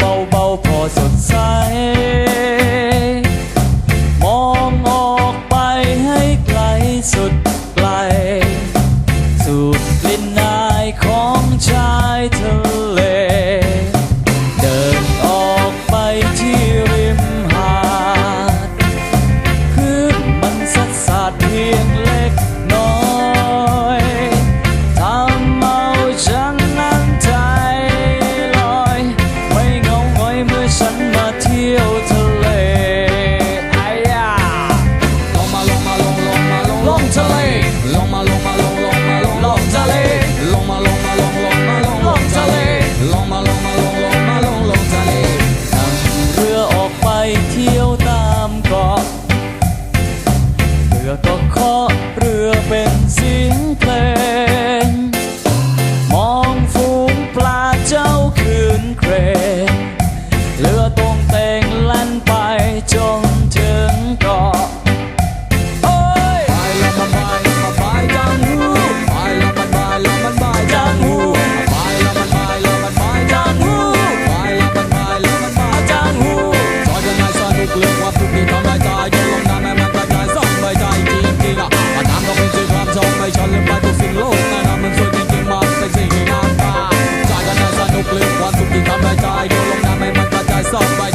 เบาเบาพอสดใส มองออกไปให้ไกลสุดไกล สูดกลิ่นนายของ ก็ขอเรือเป็นสี ไระจายโยนลงน้ำไห้มันกระจายสอบไป